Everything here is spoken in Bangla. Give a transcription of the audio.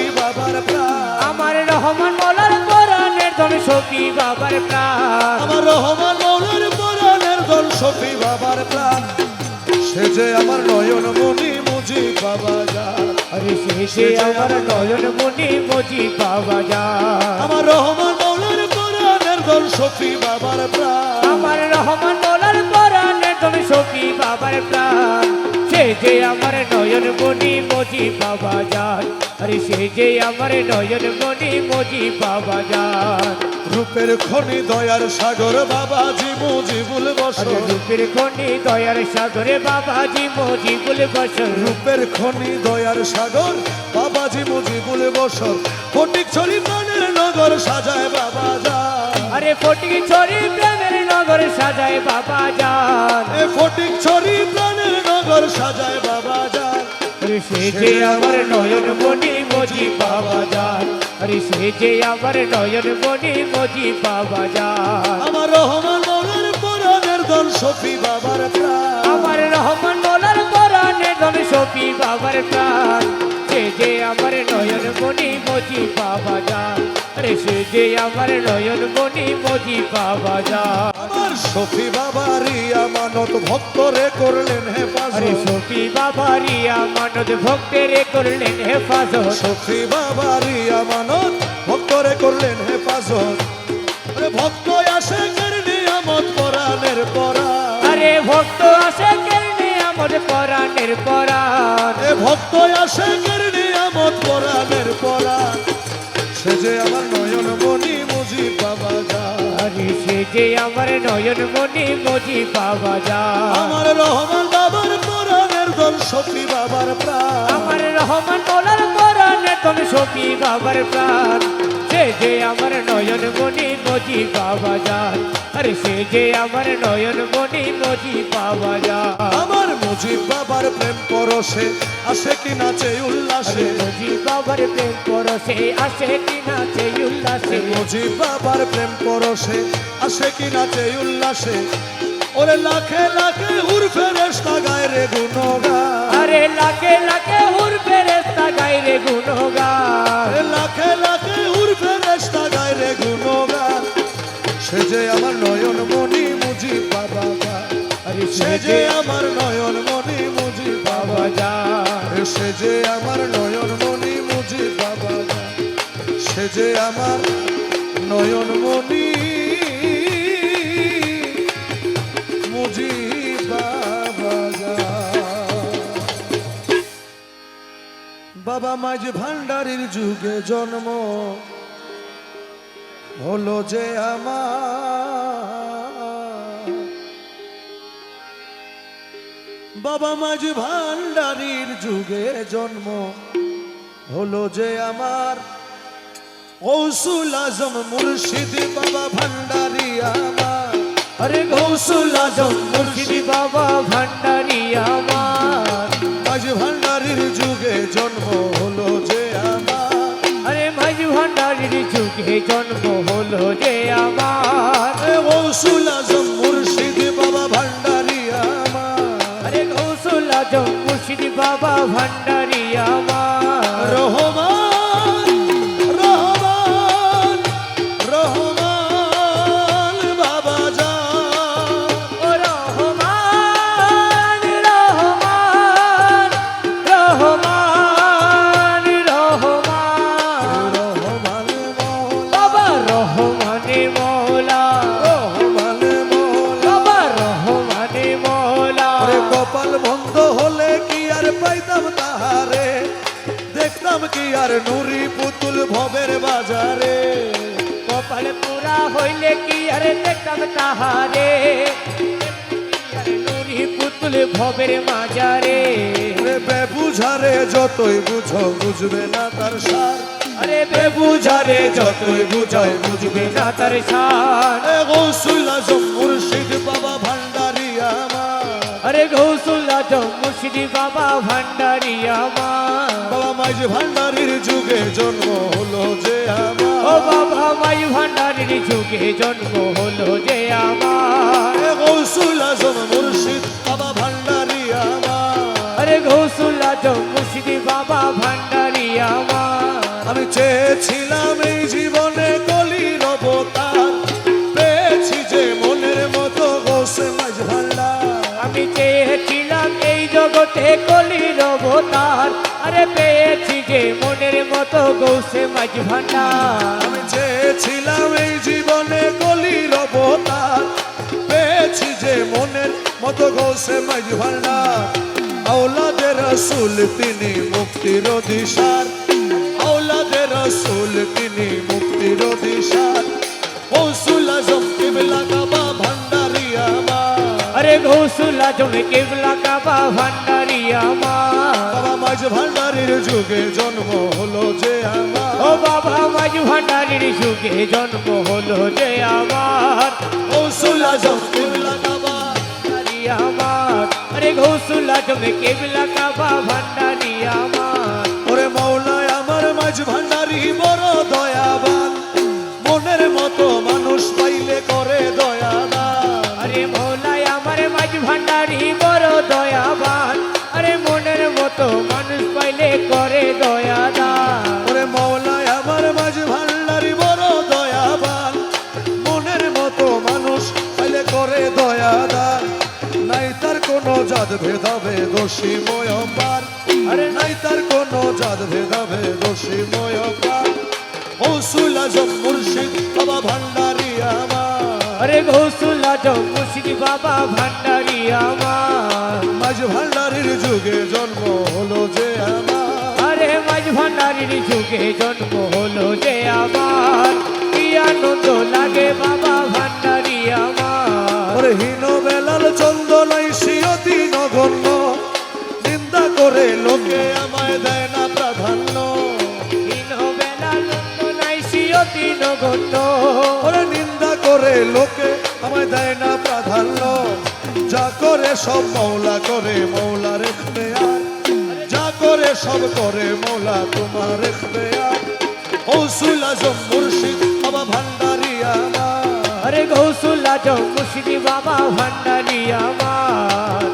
শফি বাবার প্রাণ। আমার রহমান মোলার পরাণের ধন সখী বাবার প্রাণ। আমার রহমান মৌলার পরাণের দল শফি বাবার প্রাণ। সে যে আমার নয়ন মনি মুজি বাবা যান আরে শেষে আমার নয়ন মনি মজি বাবা যান আমার রহমান মৌলার পরাণের দল শফি বাবার প্রাণ। আমার রহমান যে আমার নয়ন মনি মজি বাবা যান আরে সে যে আমার নয়ন মনি মজি বাবা যান রূপের খনি দয়ার সাগর বাবাজি মুজিবুল আরে বসর। রূপের খনি দয়ার সাগরে বাবাজি মজিবুল বসর। রূপের খনি দয়ার সাগর বাবা বাবাজি মুজিবুল বসর। ফটিক ছড়ি প্রাণের নগর সাজায় বাবা যান আরে ফটিক ছড়ি প্রেমের নগর সাজায় বাবা যান এ ফটিক ছড়ি প্রাণের নগর সাজায় বাবা যান আরে সে যে আমার নয়ন মনি মজি বাবা যান আরে সে যে আমার নয়ন মনি মজি বাবা যান আমার রহমান মৌলার পরাণের দল সফি বাবার প্রাণ। আমার রহমান মোলার পরাণের দল সফি বাবার প্রাণ। আমার নয়ন মনি মজি বাবা আরে সে যে আমার নয়ন মনি মজি বাবা যান আমার শফি বাবারি আমানত ভক্তরে করলেন আরে হেফাজত সপি বাবারিয়া মানদ ভক্তের করলেন হেফাজত। শফি বাবারি আমানত ভক্তরে করলেন হেফাজত। আরে ভক্ত আসে কেরনি আমত পরাণের পরাণ? আরে ভক্ত আসে কেনে আমার পরাণের পরাণ? এ ভক্ত আসে কেরনি আমত পরাণের পরাণ সে যে আমার নয়ন মনি মুজি বাবা যা আরে সে যে আমার নয়ন মনি মজি বাবা যা আমার রহমান বাবার পরাণের দল শফি বাবার প্রাণ। আমার রহমান বলার পরাণের দল সপি বাবার প্রাণ। সে যে আমার নয়ন মনি মজি বাবা যান আরে সে যে আমার নয়ন মনি মজি বাবা যান আমার মুজিব বাবার প্রেম পরশে আসে কি নাচে উল্লাসে? মজি বাবার প্রেম পরশে আসে কি নাচে উল্লাসে? মুজিব বাবার প্রেম পরশে আসে কি নাচে উল্লাসে? ওরে লাখে লাখে হুর ফেরেস্তা গায় রে গুণগান। আরে লাখে লাখে হুর ফেরেস্তা গাইরে গুণগান। আরে সে যে আমার নয়ন মনি মুজিব বাবা যা সে যে আমার নয়ন মনি মুজিব বাবা যা সে যে আমার নয়ন মনি বাবা। বাবা মাঝ ভান্ডারির যুগে জন্ম হলো যে আমার বাবা মাঝ ভান্ডারির যুগে জন্ম হলো যে আমার কৌশুল আজম মুর্শিদ বাবা ভান্ডারি আমার। আরে গৌসুল আজম মুর্শিদি বাবা ভান্ডারি আমার। মাঝ ভান্ডারির যুগে জন্ম হলো যে আমার। আরে মাঝি ভান্ডারির যুগে জন্ম হলো যে আমার। কৌশুল আজম মুর্শিদ বাবা আজম মুর্শিদি বাবা ভান্ডারি আমার। দেখতাম কি আর নুরি পুতুল ভবের বাজারে? কপাল পুরা হইলে কি আরে দেখতাম তাহারে? নুরি পুতুল ভবের বেবুঝারে যতই বুঝো বুঝবে না তার সার। আরে বেবুঝারে যতই বুঝাই বুঝবে না তার গৌসুল আরে গৌসুল আজম মুর্শিদি বাবা ভান্ডারি আমার। বাবা মাইজ ভান্ডারির যুগে জন্ম হলো যে আমার। ও বাবা মাই ভান্ডারির যুগে জন্ম হলো যে জগতে কলির অবতার আরে পেয়েছি যে মনের মতো গৌসে মাঝ ভান্ডার। আমি চেয়েছিলাম এই জীবনে গলির অবতার পেয়েছি যে মনের মতো গৌসে মাঝ ভান্ডার। আওলাদের রসুল তিনি মুক্তির দিশার আওলাদের রসুল তিনি মুক্তির দিশার কৌশুল আজম কিবলা কাবা ভান্ডারি আমার। আরে গৌসুল আজম কেবলা কাবা ভান্ডারি। আমার। বাবা মাঝ ভান্ডারির যুগে জন্ম হলো যে আমার। ও বাবা মাঝ ভান্ডারির যুগে জন্ম হলো যে আমার। কৌশুল আজম কিবলা কাবা। ভান্ডারি আমার। আরে গৌসুল আজম কেবলা কাবা ভান্ডারি আমার। ওরে মৌলায় আমার মাঝ ভান্ডারি বড় জাত ভেদাবে দোষী ময়ম্বার। আরে নাই তার কোনো জাত ভেদাবে দোষী ময়ম্বার। কৌশুল আজম মুর্শিদ বাবা ভান্ডারি আমার। আরে গৌসুল আজম মুর্শিদ বাবা ভান্ডারি আমার। মাঝ ভান্ডারির যুগে জন্ম হলো যে আমার। আরে মাঝ ভান্ডারির যুগে জন্ম হলো যে আমার। কি আনন্দ লাগে বাবা ভান্ডারি আমার। হীন বেলাল চন্দনাই সিয়তি নগণ্য নিন্দা করে লোকে আমায় দেয় না প্রাধান্য। ওরে নিন্দা করে লোকে আমায় দেয় না প্রাধান্য। যা করে সব মৌলা করে মৌলা রেখবে আর যা করে সব করে মৌলা তোমার রেখবে আর কৌশুল আজম মুর্শিদ বাবা ভান্ডারি আমার। আরে গৌসুল আজম মুর্শিদ বাবা ভান্ডারি আমার।